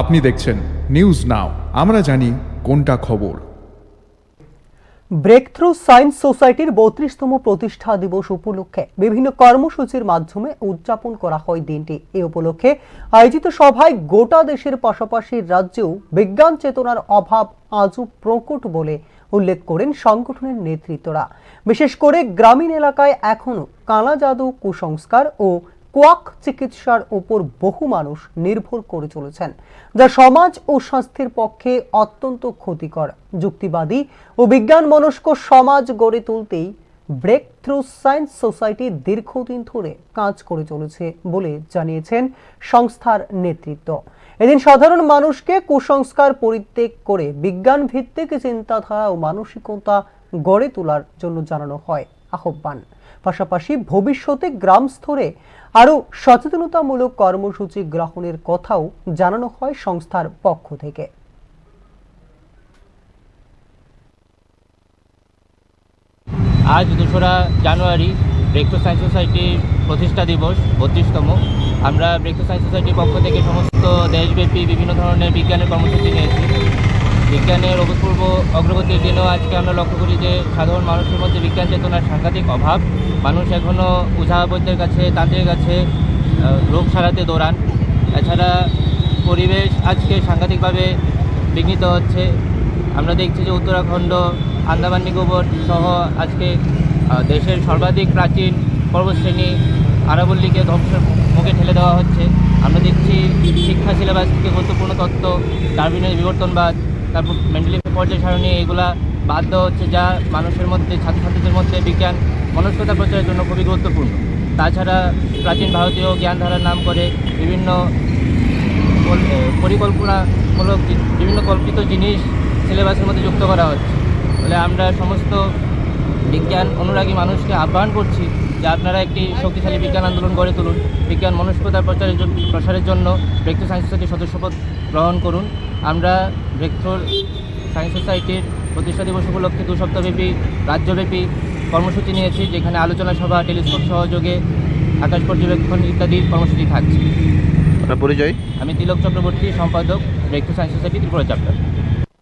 আপনি দেখছেন news now আমরা জানি কোনটা খবর। ব্রেক থ্রু সায়েন্স সোসাইটির বত্রিশতম প্রতিষ্ঠা দিবস উপলক্ষে বিভিন্ন কর্মসূচির মাধ্যমে উদযাপন করা হয় দিনটি। এ উপলক্ষে আয়োজিত সভায় গোটা দেশের পাশাপাশি রাজ্যেও বিজ্ঞান চেতনার অভাব আজও প্রকট বলে উল্লেখ করেন সংগঠনের নেতৃত্বরা। বিশেষ করে গ্রামীণ এলাকায় এখনও কালা জাদু কুসংস্কার ও কোয়াক চিকিৎসার উপর বহু মানুষ নির্ভর করে চলেছেন, যা সমাজ ও স্বাস্থ্যের পক্ষে অত্যন্ত ক্ষতিকর। যুক্তিবাদী ও বিজ্ঞান মনস্ক সমাজ গড়ে তুলতেই ব্রেক থ্রু সায়েন্স সোসাইটি দীর্ঘদিন ধরে কাজ করে চলেছে বলে জানিয়েছেন সংস্থার নেতৃত্ব। এদিন সাধারণ মানুষকে কুসংস্কার পরিত্যাগ করে বিজ্ঞান ভিত্তিক চিন্তাধারা ও মানসিকতা গড়ে তোলার জন্য জানানো হয়। আহ্বান। পাশাপাশি ভবিষ্যতে গ্রাম স্তরে আরও সচেতনতামূলক কর্মসূচি গ্রহণের কথাও জানানো হয় সংস্থার পক্ষ থেকে। আজ দোসরা জানুয়ারি ব্রেকথ্রু সায়েন্স সোসাইটির প্রতিষ্ঠা দিবস, বত্রিশতম। আমরা ব্রেকথ্রু সায়েন্স সোসাইটির পক্ষ থেকে সমস্ত দেশব্যাপী বিভিন্ন ধরনের বিজ্ঞানের কর্মসূচি নিয়েছি। বিজ্ঞানের অভূতপূর্ব অগ্রগতির দিনও আজকে আমরা লক্ষ্য করি যে সাধারণ মানুষের মধ্যে বিজ্ঞান চেতনার সাংঘাতিক অভাব। মানুষ এখনও উঝাবৈদ্যের কাছে তান্ত্রিকের কাছে রোগ সারাতে দৌড়ান। এছাড়া পরিবেশ আজকে সাংঘাতিকভাবে বিঘ্নিত হচ্ছে। আমরা দেখছি যে উত্তরাখণ্ড, আন্দামান নিকোবর সহ আজকে দেশের সর্বাধিক প্রাচীন পর্বতশ্রেণী আরাবল্লীকে ধ্বংসের মুখে ঠেলে দেওয়া হচ্ছে। আমরা দেখছি শিক্ষা সিলেবাস থেকে গুরুত্বপূর্ণ তত্ত্ব ডারবিনের বিবর্তনবাদ তারপর মেন্টালি পর্যায় সারণী, এগুলা বাদ দেওয়া হচ্ছে যা মানুষের মধ্যে, ছাত্রছাত্রীদের মধ্যে বিজ্ঞান, মনস্কতা প্রচারের জন্য খুবই গুরুত্বপূর্ণ। তাছাড়া প্রাচীন ভারতীয় জ্ঞানধারার নাম করে বিভিন্ন পরিকল্পনামূলক বিভিন্ন কল্পিত জিনিস সিলেবাসের মধ্যে যুক্ত করা হচ্ছে। ফলে আমরা সমস্ত বিজ্ঞান অনুরাগী মানুষকে আহ্বান করছি যে আপনারা একটি শক্তিশালী বিজ্ঞান আন্দোলন গড়ে তুলুন বিজ্ঞান মনস্কতার প্রচারের জন্য প্রসারের জন্য ব্রেকথ্রু সায়েন্স সোসাইটির সদস্যপদ গ্রহণ করুন। আমরা ব্রেকথ্রুর সায়েন্স সোসাইটির প্রতিষ্ঠা দিবস উপলক্ষে দু সপ্তাহব্যাপী রাজ্যব্যাপী কর্মসূচি নিয়েছি যেখানে আলোচনা সভা টেলিস্কোপ সহযোগে আকাশ পর্যবেক্ষণ ইত্যাদি কর্মসূচি থাকছে। আপনার পরিচয়? আমি তিলক চক্রবর্তী সম্পাদক Breakthrough Science Society Tripura chapter.